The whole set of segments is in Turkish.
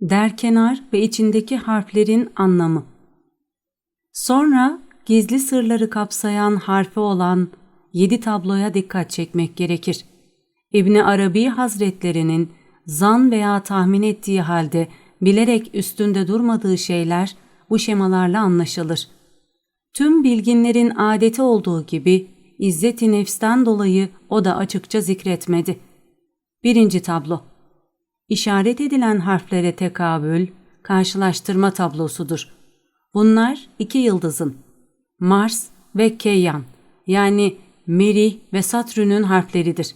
Derkenar ve içindeki harflerin anlamı. Sonra gizli sırları kapsayan harfi olan yedi tabloya dikkat çekmek gerekir. İbni Arabi Hazretlerinin zan veya tahmin ettiği halde bilerek üstünde durmadığı şeyler bu şemalarla anlaşılır. Tüm bilginlerin adeti olduğu gibi İzzet-i Nefs'ten dolayı o da açıkça zikretmedi. Birinci tablo İşaret edilen harflere tekabül, karşılaştırma tablosudur. Bunlar iki yıldızın, Mars ve Keyyan yani Merih ve Satürn'ün harfleridir.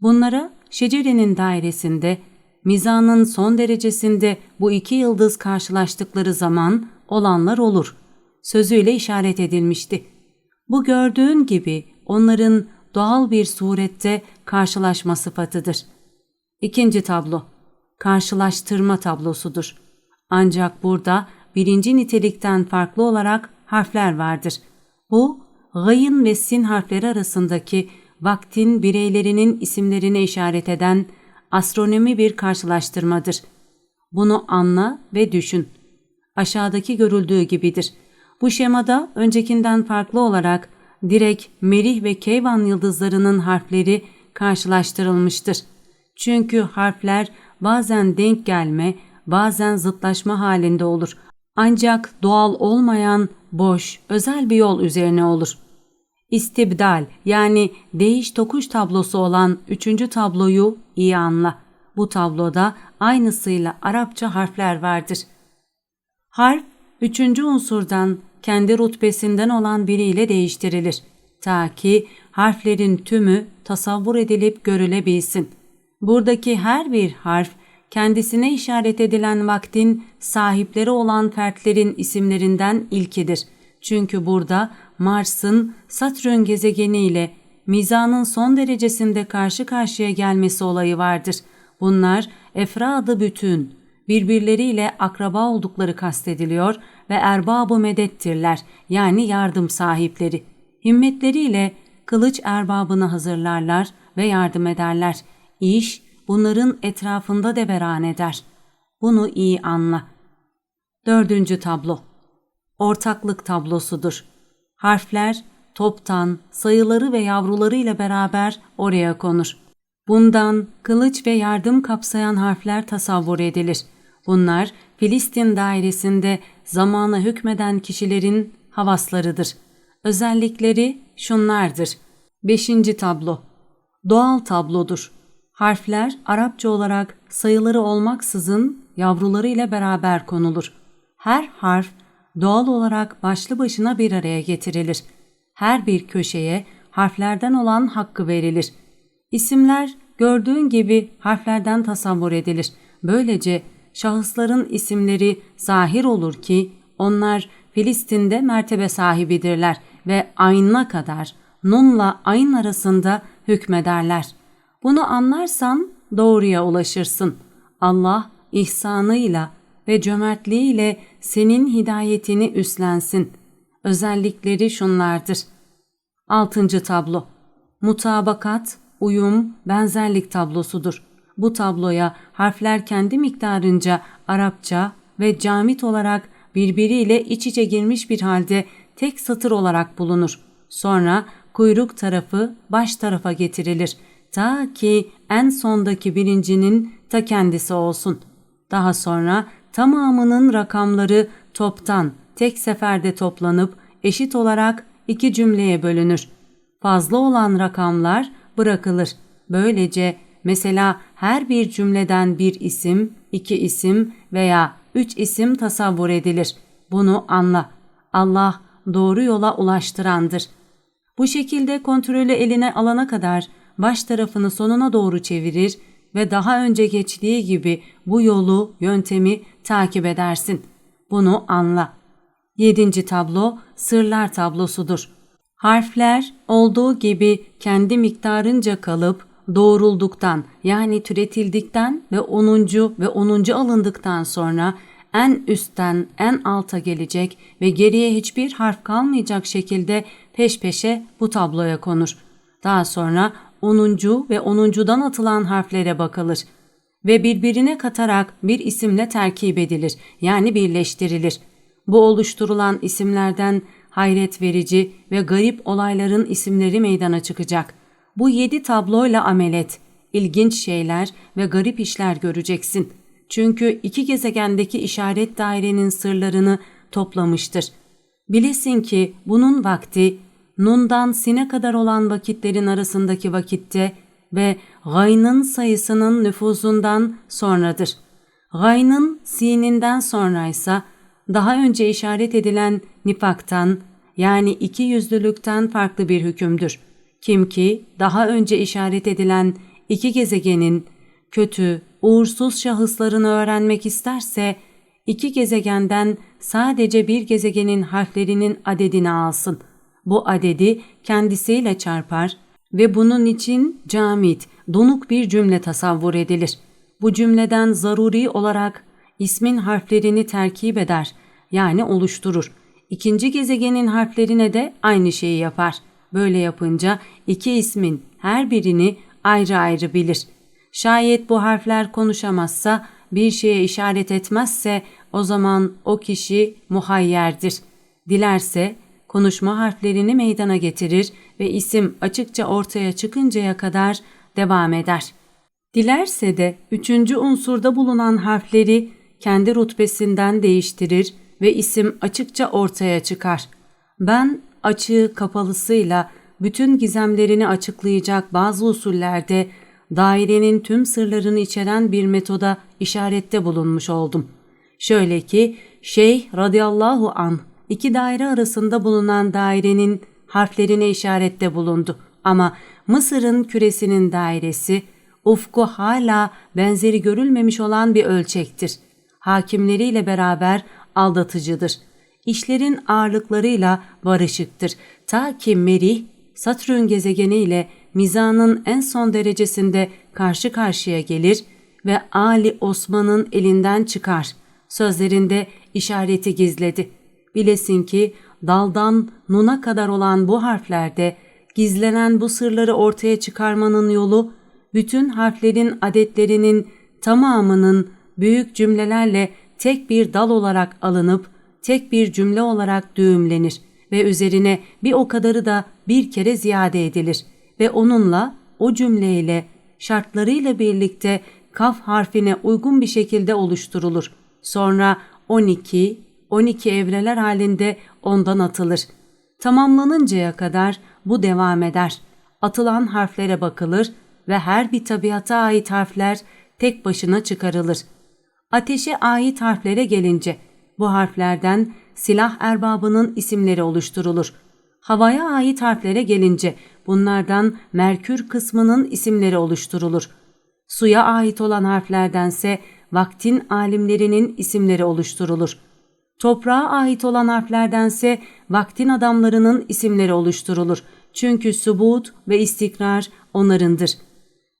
Bunlara şecerenin dairesinde, mizanın son derecesinde bu iki yıldız karşılaştıkları zaman olanlar olur. Sözüyle işaret edilmişti. Bu gördüğün gibi onların doğal bir surette karşılaşma sıfatıdır. İkinci tablo, karşılaştırma tablosudur. Ancak burada birinci nitelikten farklı olarak harfler vardır. Bu, gayın ve sin harfleri arasındaki vaktin bireylerinin isimlerine işaret eden astronomi bir karşılaştırmadır. Bunu anla ve düşün. Aşağıdaki görüldüğü gibidir. Bu şemada öncekinden farklı olarak direkt Merih ve Keyvan yıldızlarının harfleri karşılaştırılmıştır. Çünkü harfler bazen denk gelme, bazen zıtlaşma halinde olur. Ancak doğal olmayan, boş, özel bir yol üzerine olur. İstibdal yani değiş tokuş tablosu olan üçüncü tabloyu iyi anla. Bu tabloda aynısıyla Arapça harfler vardır. Harf, üçüncü unsurdan kendi rutbesinden olan biriyle değiştirilir. Ta ki harflerin tümü tasavvur edilip görülebilsin. Buradaki her bir harf, kendisine işaret edilen vaktin sahipleri olan fertlerin isimlerinden ilkidir. Çünkü burada Mars'ın Satürn gezegeniyle mizanın son derecesinde karşı karşıya gelmesi olayı vardır. Bunlar efradı bütün, birbirleriyle akraba oldukları kastediliyor ve erbabı medettirler yani yardım sahipleri. Himmetleriyle kılıç erbabını hazırlarlar ve yardım ederler. İş bunların etrafında deveran eder. Bunu iyi anla. Dördüncü tablo Ortaklık tablosudur. Harfler toptan, sayıları ve yavrularıyla beraber oraya konur. Bundan kılıç ve yardım kapsayan harfler tasavvur edilir. Bunlar Filistin dairesinde zamana hükmeden kişilerin havaslarıdır. Özellikleri şunlardır. Beşinci tablo Doğal tablodur. Harfler Arapça olarak sayıları olmaksızın yavruları ile beraber konulur. Her harf doğal olarak başlı başına bir araya getirilir. Her bir köşeye harflerden olan hakkı verilir. İsimler gördüğün gibi harflerden tasavvur edilir. Böylece şahısların isimleri zahir olur ki onlar Filistin'de mertebe sahibidirler ve aynına kadar nunla ayn arasında hükmederler. Bunu anlarsan doğruya ulaşırsın. Allah ihsanıyla ve cömertliğiyle senin hidayetini üstlensin. Özellikleri şunlardır. 6. tablo Mutabakat, uyum, benzerlik tablosudur. Bu tabloya harfler kendi miktarınca Arapça ve camit olarak birbiriyle iç içe girmiş bir halde tek satır olarak bulunur. Sonra kuyruk tarafı baş tarafa getirilir. Ta ki en sondaki birincinin ta kendisi olsun. Daha sonra tamamının rakamları toptan tek seferde toplanıp eşit olarak iki cümleye bölünür. Fazla olan rakamlar bırakılır. Böylece mesela her bir cümleden bir isim, iki isim veya üç isim tasavvur edilir. Bunu anla. Allah doğru yola ulaştırandır. Bu şekilde kontrolü eline alana kadar baş tarafını sonuna doğru çevirir ve daha önce geçtiği gibi bu yolu, yöntemi takip edersin. Bunu anla. Yedinci tablo sırlar tablosudur. Harfler olduğu gibi kendi miktarınca kalıp doğrulduktan yani türetildikten ve 10. ve 10. alındıktan sonra en üstten en alta gelecek ve geriye hiçbir harf kalmayacak şekilde peş peşe bu tabloya konur. Daha sonra 10. ve 10.dan atılan harflere bakılır. ve birbirine katarak bir isimle terkip edilir yani birleştirilir. Bu oluşturulan isimlerden hayret verici ve garip olayların isimleri meydana çıkacak. Bu yedi tabloyla amel et. İlginç şeyler ve garip işler göreceksin. Çünkü iki gezegendeki işaret dairenin sırlarını toplamıştır. Bilesin ki bunun vakti Nun'dan Sin'e kadar olan vakitlerin arasındaki vakitte ve gaynın sayısının nüfuzundan sonradır. Gaynın sininden sonraysa daha önce işaret edilen nifaktan yani iki yüzlülükten farklı bir hükümdür. Kim ki daha önce işaret edilen iki gezegenin kötü, uğursuz şahıslarını öğrenmek isterse iki gezegenden sadece bir gezegenin harflerinin adedini alsın. Bu adedi kendisiyle çarpar ve bunun için camit, donuk bir cümle tasavvur edilir. Bu cümleden zaruri olarak ismin harflerini terkip eder yani oluşturur. İkinci gezegenin harflerine de aynı şeyi yapar. Böyle yapınca iki ismin her birini ayrı ayrı bilir. Şayet bu harfler konuşamazsa, bir şeye işaret etmezse o zaman o kişi muhayyerdir. Dilerse konuşma harflerini meydana getirir ve isim açıkça ortaya çıkıncaya kadar devam eder. Dilerse de üçüncü unsurda bulunan harfleri kendi rutbesinden değiştirir ve isim açıkça ortaya çıkar. Ben açığı kapalısıyla bütün gizemlerini açıklayacak bazı usullerde dairenin tüm sırlarını içeren bir metoda işarette bulunmuş oldum. Şöyle ki Şeyh radıyallahu an iki daire arasında bulunan dairenin harflerine işarette bulundu. Ama Mısır'ın küresinin dairesi ufku hala benzeri görülmemiş olan bir ölçektir. Hakimleriyle beraber aldatıcıdır. İşlerin ağırlıklarıyla barışıktır. Ta ki Merih, Satürn gezegeni ile mizanın en son derecesinde karşı karşıya gelir ve Ali Osman'ın elinden çıkar. Sözlerinde işareti gizledi. Bilesin ki daldan nuna kadar olan bu harflerde gizlenen bu sırları ortaya çıkarmanın yolu bütün harflerin adetlerinin tamamının büyük cümlelerle tek bir dal olarak alınıp tek bir cümle olarak düğümlenir ve üzerine bir o kadarı da bir kere ziyade edilir ve onunla o cümleyle şartlarıyla birlikte kaf harfine uygun bir şekilde oluşturulur. Sonra 12, 12 evreler halinde ondan atılır. Tamamlanıncaya kadar bu devam eder. Atılan harflere bakılır ve her bir tabiata ait harfler tek başına çıkarılır. Ateşe ait harflere gelince bu harflerden silah erbabının isimleri oluşturulur. Havaya ait harflere gelince bunlardan Merkür kısmının isimleri oluşturulur. Suya ait olan harflerdense vaktin alimlerinin isimleri oluşturulur. Toprağa ait olan harflerdense vaktin adamlarının isimleri oluşturulur. Çünkü subut ve istikrar onlarındır.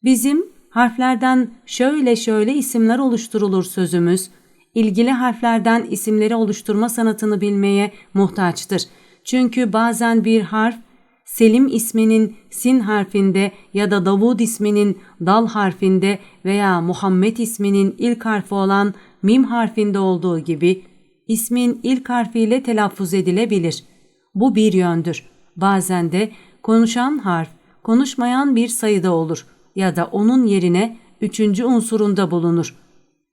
Bizim harflerden şöyle şöyle isimler oluşturulur sözümüz, ilgili harflerden isimleri oluşturma sanatını bilmeye muhtaçtır. Çünkü bazen bir harf Selim isminin sin harfinde ya da Davud isminin dal harfinde veya Muhammed isminin ilk harfi olan mim harfinde olduğu gibi ismin ilk harfiyle telaffuz edilebilir. Bu bir yöndür. Bazen de konuşan harf konuşmayan bir sayıda olur ya da onun yerine üçüncü unsurunda bulunur.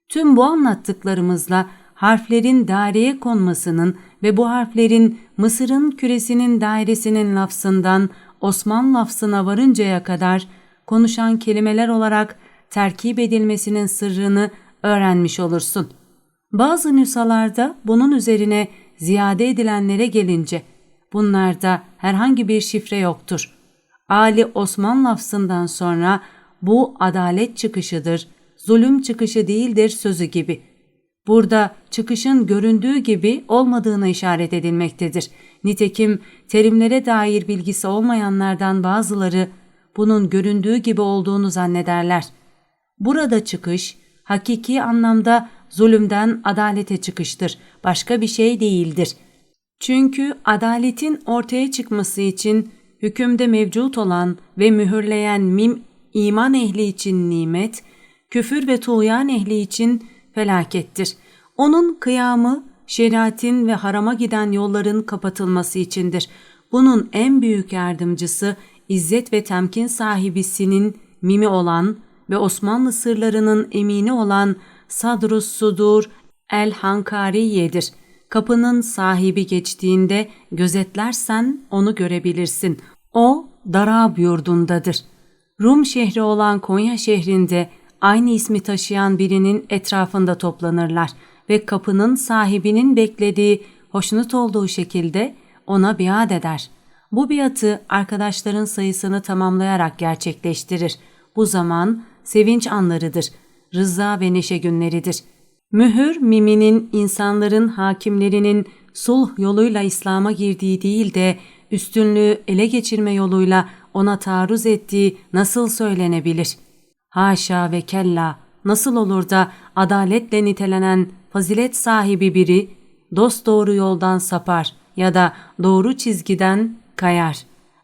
Tüm bu anlattıklarımızla harflerin daireye konmasının ve bu harflerin Mısır'ın küresinin dairesinin lafzından Osman lafzına varıncaya kadar konuşan kelimeler olarak terkip edilmesinin sırrını öğrenmiş olursun. Bazı nüsalarda bunun üzerine ziyade edilenlere gelince bunlarda herhangi bir şifre yoktur. Ali Osman lafzından sonra bu adalet çıkışıdır, zulüm çıkışı değildir sözü gibi. Burada çıkışın göründüğü gibi olmadığına işaret edilmektedir. Nitekim terimlere dair bilgisi olmayanlardan bazıları bunun göründüğü gibi olduğunu zannederler. Burada çıkış, hakiki anlamda zulümden adalete çıkıştır, başka bir şey değildir. Çünkü adaletin ortaya çıkması için hükümde mevcut olan ve mühürleyen mim iman ehli için nimet, küfür ve tuğyan ehli için felakettir. Onun kıyamı şeriatin ve harama giden yolların kapatılması içindir. Bunun en büyük yardımcısı İzzet ve temkin sahibisinin mimi olan ve Osmanlı sırlarının emini olan Sadrus Sudur el-Hankariye'dir. Kapının sahibi geçtiğinde gözetlersen onu görebilirsin. O Darab yurdundadır. Rum şehri olan Konya şehrinde aynı ismi taşıyan birinin etrafında toplanırlar ve kapının sahibinin beklediği, hoşnut olduğu şekilde ona biat eder. Bu biatı arkadaşların sayısını tamamlayarak gerçekleştirir. Bu zaman sevinç anlarıdır, rıza ve neşe günleridir. Mühür miminin insanların hakimlerinin sulh yoluyla İslam'a girdiği değil de üstünlüğü ele geçirme yoluyla ona taarruz ettiği nasıl söylenebilir? Haşa ve kella nasıl olur da adaletle nitelenen fazilet sahibi biri dost doğru yoldan sapar ya da doğru çizgiden kayar.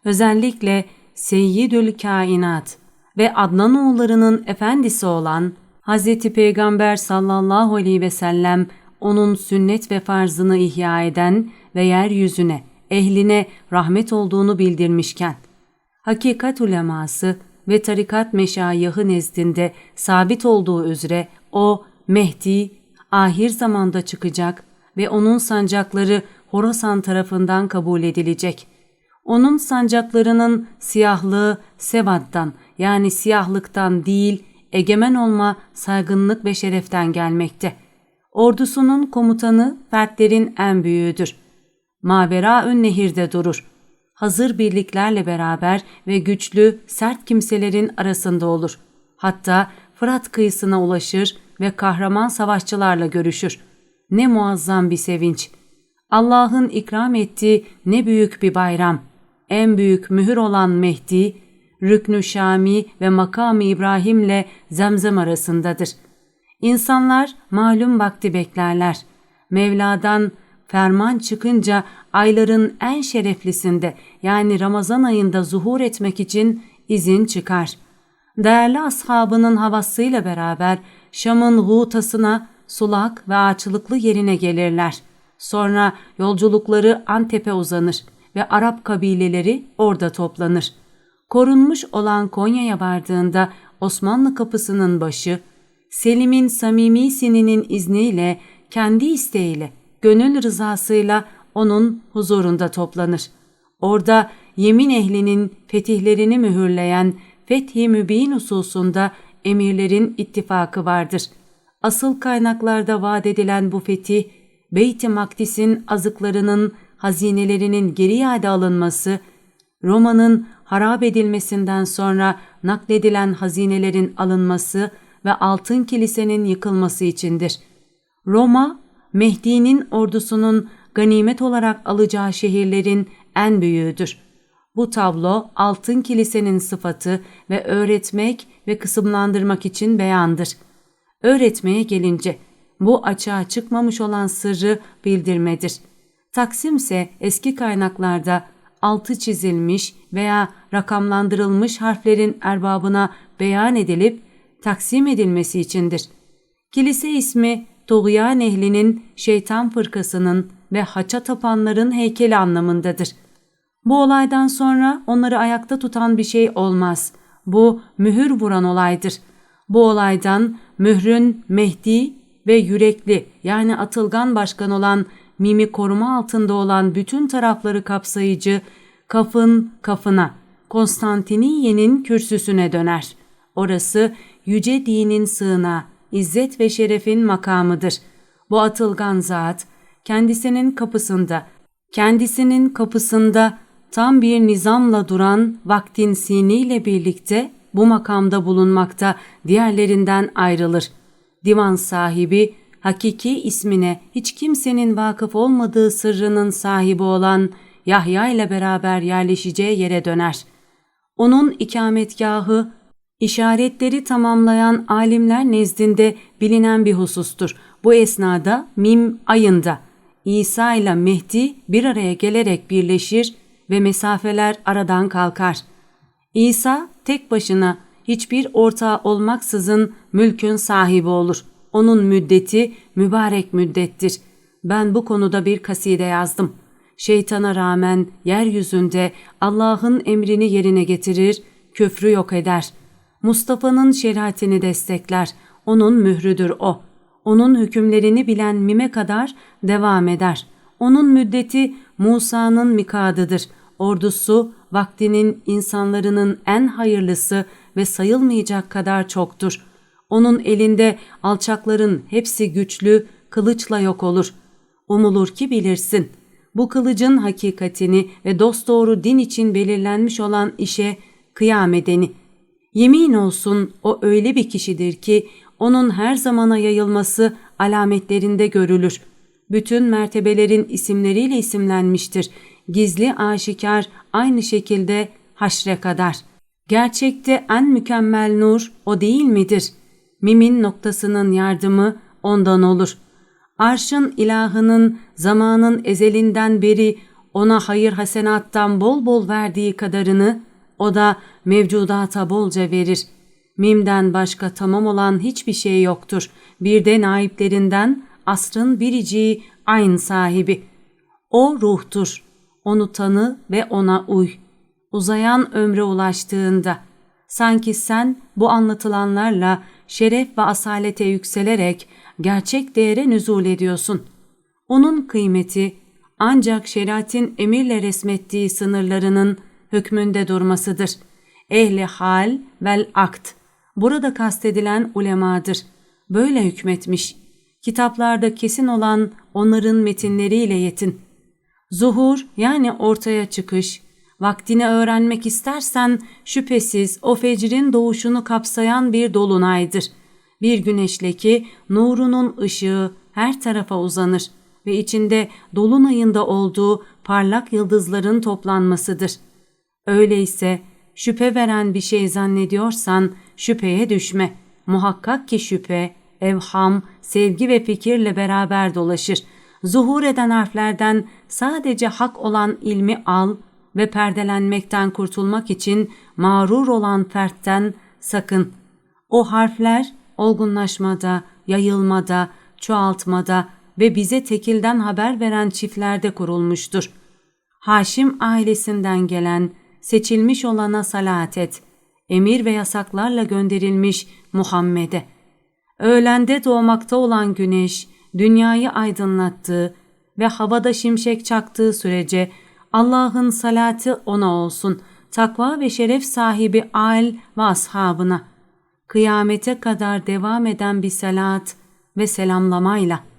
Özellikle Seyyidül Kainat ve Adnan oğullarının efendisi olan Hz. Peygamber sallallahu aleyhi ve sellem onun sünnet ve farzını ihya eden ve yeryüzüne, ehline rahmet olduğunu bildirmişken, hakikat uleması ve tarikat meşayihı nezdinde sabit olduğu üzere o Mehdi ahir zamanda çıkacak ve onun sancakları Horasan tarafından kabul edilecek. Onun sancaklarının siyahlığı Sevat'tan yani siyahlıktan değil egemen olma saygınlık ve şereften gelmekte. Ordusunun komutanı fertlerin en büyüğüdür. Mavera ön nehirde durur. Hazır birliklerle beraber ve güçlü, sert kimselerin arasında olur. Hatta Fırat kıyısına ulaşır ve kahraman savaşçılarla görüşür. Ne muazzam bir sevinç. Allah'ın ikram ettiği ne büyük bir bayram. En büyük mühür olan Mehdi, Rüknü Şami ve makamı İbrahim'le zemzem arasındadır. İnsanlar malum vakti beklerler. Mevla'dan ferman çıkınca ayların en şereflisinde yani Ramazan ayında zuhur etmek için izin çıkar. Değerli ashabının havasıyla beraber Şam'ın hutasına, sulak ve ağaçlıklı yerine gelirler. Sonra yolculukları Antep'e uzanır ve Arap kabileleri orada toplanır. Korunmuş olan Konya'ya vardığında Osmanlı kapısının başı, Selim'in samimi sininin izniyle, kendi isteğiyle, gönül rızasıyla onun huzurunda toplanır. Orada yemin ehlinin fetihlerini mühürleyen Fethi Mübin hususunda emirlerin ittifakı vardır. Asıl kaynaklarda vaat edilen bu fetih, Beyt-i Makdis'in azıklarının, hazinelerinin geri iade alınması, Roma'nın harap edilmesinden sonra nakledilen hazinelerin alınması ve altın kilisenin yıkılması içindir. Roma, Mehdi'nin ordusunun ganimet olarak alacağı şehirlerin en büyüğüdür. Bu tablo altın kilisenin sıfatı ve öğretmek ve kısımlandırmak için beyandır. Öğretmeye gelince bu açığa çıkmamış olan sırrı bildirmedir. Taksim ise eski kaynaklarda altı çizilmiş veya rakamlandırılmış harflerin erbabına beyan edilip taksim edilmesi içindir. Kilise ismi Tuğyan ehlinin şeytan fırkasının ve haça tapanların heykeli anlamındadır. Bu olaydan sonra onları ayakta tutan bir şey olmaz. Bu mühür vuran olaydır. Bu olaydan mührün Mehdi ve yürekli yani atılgan başkan olan Mimi koruma altında olan bütün tarafları kapsayıcı kafın kafına Konstantiniye'nin kürsüsüne döner. Orası yüce dinin sığına, izzet ve şerefin makamıdır. Bu atılgan zat kendisinin kapısında, kendisinin kapısında tam bir nizamla duran vaktin siniyle birlikte bu makamda bulunmakta diğerlerinden ayrılır. Divan sahibi hakiki ismine hiç kimsenin vakıf olmadığı sırrının sahibi olan Yahya ile beraber yerleşeceği yere döner. Onun ikametgahı işaretleri tamamlayan alimler nezdinde bilinen bir husustur. Bu esnada Mim ayında İsa ile Mehdi bir araya gelerek birleşir ve mesafeler aradan kalkar. İsa tek başına hiçbir ortağı olmaksızın mülkün sahibi olur. Onun müddeti mübarek müddettir. Ben bu konuda bir kaside yazdım. Şeytana rağmen yeryüzünde Allah'ın emrini yerine getirir, küfrü yok eder. Mustafa'nın şeriatini destekler, onun mührüdür o. Onun hükümlerini bilen mime kadar devam eder. Onun müddeti Musa'nın mikadıdır. Ordusu vaktinin insanlarının en hayırlısı ve sayılmayacak kadar çoktur. Onun elinde alçakların hepsi güçlü, kılıçla yok olur. Umulur ki bilirsin. Bu kılıcın hakikatini ve dosdoğru din için belirlenmiş olan işe kıyamedeni. Yemin olsun o öyle bir kişidir ki onun her zamana yayılması alametlerinde görülür. Bütün mertebelerin isimleriyle isimlenmiştir. Gizli aşikar aynı şekilde haşre kadar. Gerçekte en mükemmel nur o değil midir? Mimin noktasının yardımı ondan olur. Arşın ilahının zamanın ezelinden beri ona hayır hasenattan bol bol verdiği kadarını o da mevcudata bolca verir. Mim'den başka tamam olan hiçbir şey yoktur. Bir de naiplerinden asrın biriciği aynı sahibi. O ruhtur. Onu tanı ve ona uy. Uzayan ömre ulaştığında sanki sen bu anlatılanlarla şeref ve asalete yükselerek gerçek değere nüzul ediyorsun. Onun kıymeti ancak şeriatin emirle resmettiği sınırlarının hükmünde durmasıdır. Ehli hal vel akt. Burada kastedilen ulemadır. Böyle hükmetmiş. Kitaplarda kesin olan onların metinleriyle yetin. Zuhur yani ortaya çıkış, vaktini öğrenmek istersen şüphesiz o fecrin doğuşunu kapsayan bir dolunaydır. Bir güneşleki nurunun ışığı her tarafa uzanır ve içinde dolunayında olduğu parlak yıldızların toplanmasıdır. Öyleyse şüphe veren bir şey zannediyorsan şüpheye düşme. Muhakkak ki şüphe, evham, sevgi ve fikirle beraber dolaşır. Zuhur eden harflerden sadece hak olan ilmi al ve perdelenmekten kurtulmak için mağrur olan fertten sakın. O harfler olgunlaşmada, yayılmada, çoğaltmada ve bize tekilden haber veren çiftlerde kurulmuştur. Haşim ailesinden gelen, seçilmiş olana salat et. Emir ve yasaklarla gönderilmiş Muhammed'e. Öğlende doğmakta olan güneş, dünyayı aydınlattığı ve havada şimşek çaktığı sürece Allah'ın salatı ona olsun, takva ve şeref sahibi al ve ashabına. Kıyamete kadar devam eden bir salat ve selamlamayla.''